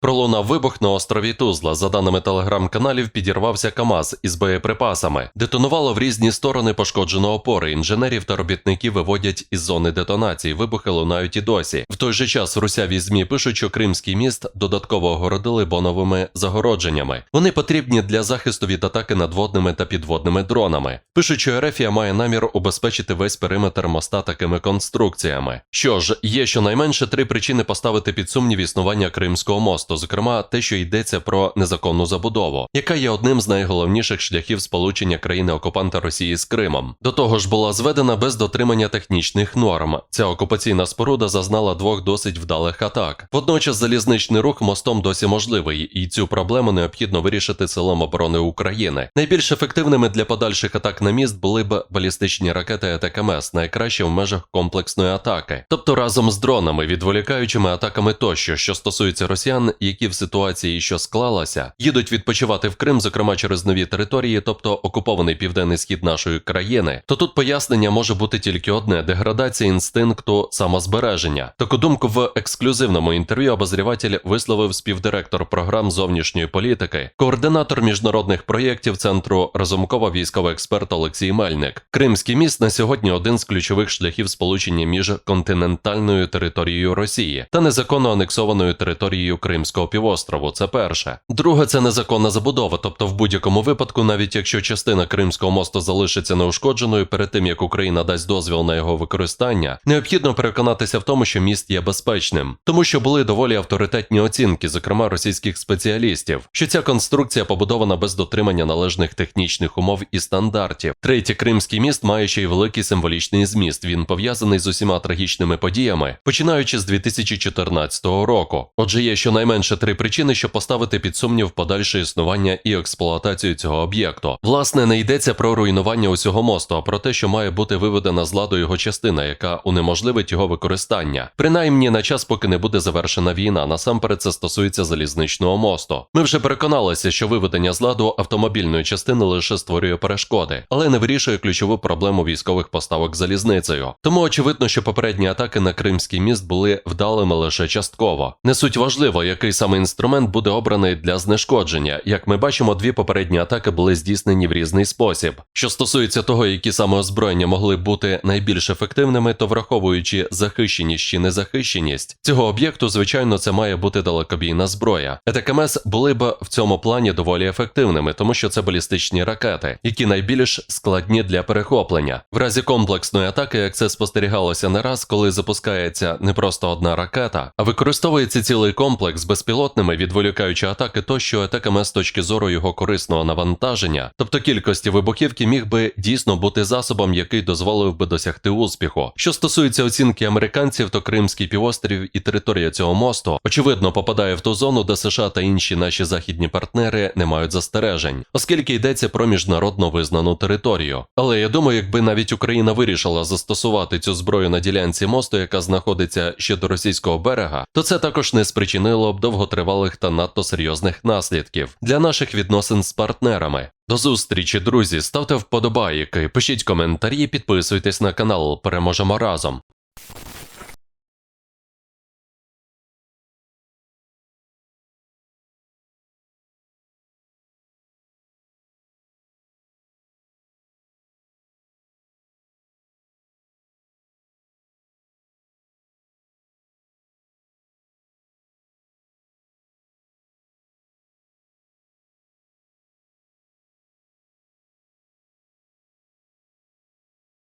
Пролунав вибух на острові Тузла. За даними телеграм-каналів, підірвався КАМАЗ із боєприпасами. Детонувало в різні сторони пошкоджено опори. Інженерів та робітників виводять із зони детонації. Вибухи лунають і досі. В той же час русяві змі пишуть, що Кримський міст додатково огородили боновими загородженнями. Вони потрібні для захисту від атаки надводними та підводними дронами. Пишуть, що Ерефія має намір убезпечити весь периметр моста такими конструкціями. Що ж, є щонайменше три причини поставити під сумнів існування Кримського мосту, зокрема те, що йдеться про незаконну забудову, яка є одним з найголовніших шляхів сполучення країни-окупанта Росії з Кримом. До того ж, була зведена без дотримання технічних норм. Ця окупаційна споруда зазнала двох досить вдалих атак. Водночас залізничний рух мостом досі можливий, і цю проблему необхідно вирішити силам оборони України. Найбільш ефективними для подальших атак на міст були б балістичні ракети ЕТКМС, найкраще в межах комплексної атаки, тобто разом з дронами, відволікаючими атаками тощо, що стосується росіян, які в ситуації, що склалася, їдуть відпочивати в Крим, зокрема через нові території, тобто окупований південний схід нашої країни, то тут пояснення може бути тільки одне: деградація інстинкту самозбереження. Таку думку в ексклюзивному інтерв'ю обозріватель висловив співдиректор програм зовнішньої політики, координатор міжнародних проєктів центру Разумкова військовий експерт Олексій Мельник. Кримський міст на сьогодні один з ключових шляхів сполучення між континентальною територією Росії та незаконно анексованою територією Кримського півострову. Це перше. Друге, це незаконна забудова. Тобто, в будь-якому випадку, навіть якщо частина Кримського мосту залишиться неушкодженою перед тим як Україна дасть дозвіл на його використання, необхідно переконатися в тому, що міст є безпечним, тому що були доволі авторитетні оцінки, зокрема російських спеціалістів, що ця конструкція побудована без дотримання належних технічних умов і стандартів. Третє, Кримський міст має ще й великий символічний зміст. Він пов'язаний з усіма трагічними подіями, починаючи з 2014 року. Отже, є щонайменше три причини, щоб поставити під сумнів подальше існування і експлуатацію цього об'єкту. Власне, не йдеться про руйнування усього мосту, а про те, що має бути виведена з ладу його частина, яка унеможливить його використання, принаймні на час, поки не буде завершена війна. Насамперед це стосується залізничного мосту. Ми вже переконалися, що виведення з ладу автомобільної частини лише створює перешкоди, але не вирішує ключову проблему військових поставок залізницею. Тому очевидно, що попередні атаки на Кримський міст були вдалими лише частково. Не суть важливо, який саме інструмент буде обраний для знешкодження. Як ми бачимо, дві попередні атаки були здійснені в різний спосіб. Що стосується того, які саме озброєння могли бути найбільш ефективними, то враховуючи захищеність чи незахищеність цього об'єкту, звичайно, це має бути далекобійна зброя. ЕТКМС були б в цьому плані доволі ефективними, тому що це балістичні ракети, які найбільш складні для перехоплення. В разі комплексної атаки, як це спостерігалося не раз, коли запускається не просто одна ракета, а використовується цілий комплекс безпілотними, відволікаючи атаки, тощо ЕТКМ з точки зору його корисного навантаження, тобто кількості вибухівки, міг би дійсно бути засобом, який дозволив би досягти успіху. Що стосується оцінки американців, то Кримський півострів і територія цього мосту очевидно попадає в ту зону, де США та інші наші західні партнери не мають застережень, оскільки йдеться про міжнародно визнану територію. Але я думаю, якби навіть Україна вирішила застосувати цю зброю на ділянці мосту, яка знаходиться ще до російського берега, то це також не спричинило б довготривалих та надто серйозних наслідків для наших відносин з партнерами. До зустрічі, друзі, ставте вподобайки, пишіть коментарі, підписуйтесь на канал. Переможемо разом.